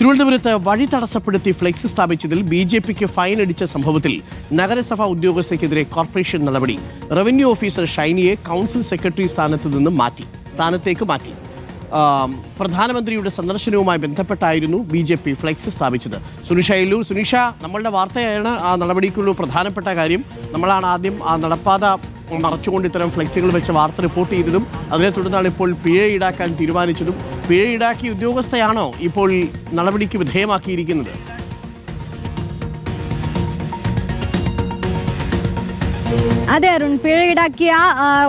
തിരുവനന്തപുരത്ത് വഴി തടസ്സപ്പെടുത്തി ഫ്ലെക്സ് സ്ഥാപിച്ചതിൽ ബി ജെ പിക്ക് ഫൈൻ അടിച്ച സംഭവത്തിൽ നഗരസഭാ ഉദ്യോഗസ്ഥയ്ക്കെതിരെ കോർപ്പറേഷൻ നടപടി. റവന്യൂ ഓഫീസർ ഷൈനിയെ കൗൺസിൽ സെക്രട്ടറി സ്ഥാനത്ത് നിന്ന് മാറ്റി. സ്ഥാനത്തേക്ക് മാറ്റി. പ്രധാനമന്ത്രിയുടെ സന്ദർശനവുമായി ബന്ധപ്പെട്ടായിരുന്നു ബി ജെ പി ഫ്ലെക്സ് സ്ഥാപിച്ചത്. സുനിഷ എല്ലൂർ സുനിഷ നമ്മളുടെ വാർത്തയാണ് ആ നടപടിക്കുള്ള പ്രധാനപ്പെട്ട കാര്യം. നമ്മളാണ് ആദ്യം ആ നടപ്പാത മറച്ചുകൊണ്ട് ഇത്തരം ഫ്ലെക്സുകൾ വെച്ച വാർത്ത റിപ്പോർട്ട് ചെയ്തതും അതിനെ തുടർന്നാണ് ഇപ്പോൾ പിഴ ഈടാക്കാൻ തീരുമാനിച്ചതും. പിഴ ഈടാക്കിയ ഉദ്യോഗസ്ഥയാണോ ഇപ്പോൾ നടപടിക്ക് വിധേയമാക്കിയിരിക്കുന്നത്? അതെ അരുൺ. പിഴ ഈടാക്കിയ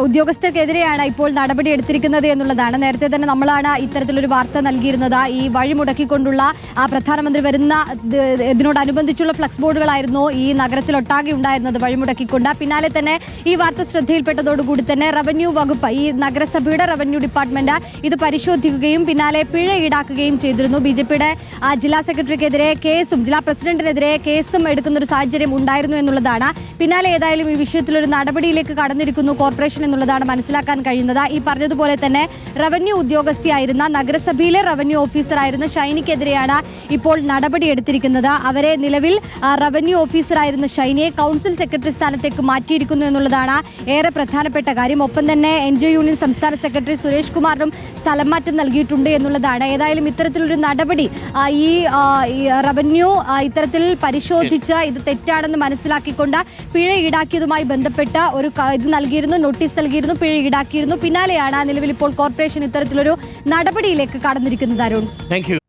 ഉദ്യോഗസ്ഥർക്കെതിരെയാണ് ഇപ്പോൾ നടപടി എടുത്തിരിക്കുന്നത് എന്നുള്ളതാണ്. നേരത്തെ തന്നെ നമ്മളാണ് ഇത്തരത്തിലൊരു വാർത്ത നൽകിയിരുന്നത്. ഈ വഴി മുടക്കിക്കൊണ്ടുള്ള ആ പ്രധാനമന്ത്രി വരുന്ന ഇത് ഇതിനോടനുബന്ധിച്ചുള്ള ഫ്ലക്സ് ബോർഡുകളായിരുന്നു ഈ നഗരത്തിലൊട്ടാകെ ഉണ്ടായിരുന്നത് വഴി മുടക്കിക്കൊണ്ട്. പിന്നാലെ തന്നെ ഈ വാർത്ത ശ്രദ്ധയിൽപ്പെട്ടതോടുകൂടി തന്നെ റവന്യൂ വകുപ്പ് ഈ നഗരസഭയുടെ റവന്യൂ ഡിപ്പാർട്ട്മെന്റ് ഇത് പരിശോധിക്കുകയും പിന്നാലെ പിഴ ഈടാക്കുകയും ചെയ്തിരുന്നു. ബി ജെ പിയുടെ ജില്ലാ സെക്രട്ടറിക്കെതിരെ കേസും ജില്ലാ പ്രസിഡന്റിനെതിരെ കേസും എടുക്കുന്ന ഒരു സാഹചര്യം ഉണ്ടായിരുന്നു എന്നുള്ളതാണ്. പിന്നാലെ ഏതായാലും ഈ വിഷയത്തിൽ ഒരു നടപടിയിലേക്ക് കടന്നിരിക്കുന്നു. കോർപ്പറേഷൻ എന്നുള്ളതാണ് മനസ്സിലാക്കാൻ കഴിയുന്നത്. ഈ പറഞ്ഞതുപോലെ തന്നെ റവന്യൂ ഉദ്യോഗസ്ഥയായിരുന്ന നഗരസഭയിലെ റവന്യൂ ഓഫീസറായിരുന്ന ഷൈനിക്കെതിരെയാണ് ഇപ്പോൾ നടപടിയെടുത്തിരിക്കുന്നത് അവരെ നിലവിൽ റവന്യൂ ഓഫീസറായിരുന്ന ഷൈനിയെ കൗൺസിൽ സെക്രട്ടറി സ്ഥാനത്തേക്ക് മാറ്റിയിരിക്കുന്നു എന്നുള്ളതാണ് ഏറെ പ്രധാനപ്പെട്ട കാര്യം. ഒപ്പം തന്നെ എൻ യൂണിയൻ സംസ്ഥാന സെക്രട്ടറി സുരേഷ് കുമാറിനും സ്ഥലം മാറ്റം നൽകിയിട്ടുണ്ട് എന്നുള്ളതാണ്. ഏതായാലും ഇത്തരത്തിലൊരു നടപടി ഈ റവന്യൂ ഇത്തരത്തിൽ പരിശോധിച്ച് ഇത് തെറ്റാണെന്ന് മനസ്സിലാക്കിക്കൊണ്ട് പിഴ ഈടാക്കിയതുമായി ബന്ധപ്പെട്ട് ഒരു ക- ഇത് നൽകിയിരുന്നു നോട്ടീസ് നൽകിയിരുന്നു പിഴ ഈടാക്കിയിരുന്നു. പിന്നാലെയാണ് നിലവിൽ ഇപ്പോൾ കോർപ്പറേഷൻ ഇത്തരത്തിലൊരു നടപടിയിലേക്ക് കടന്നിരിക്കുന്നത് അരുൺ. താങ്ക്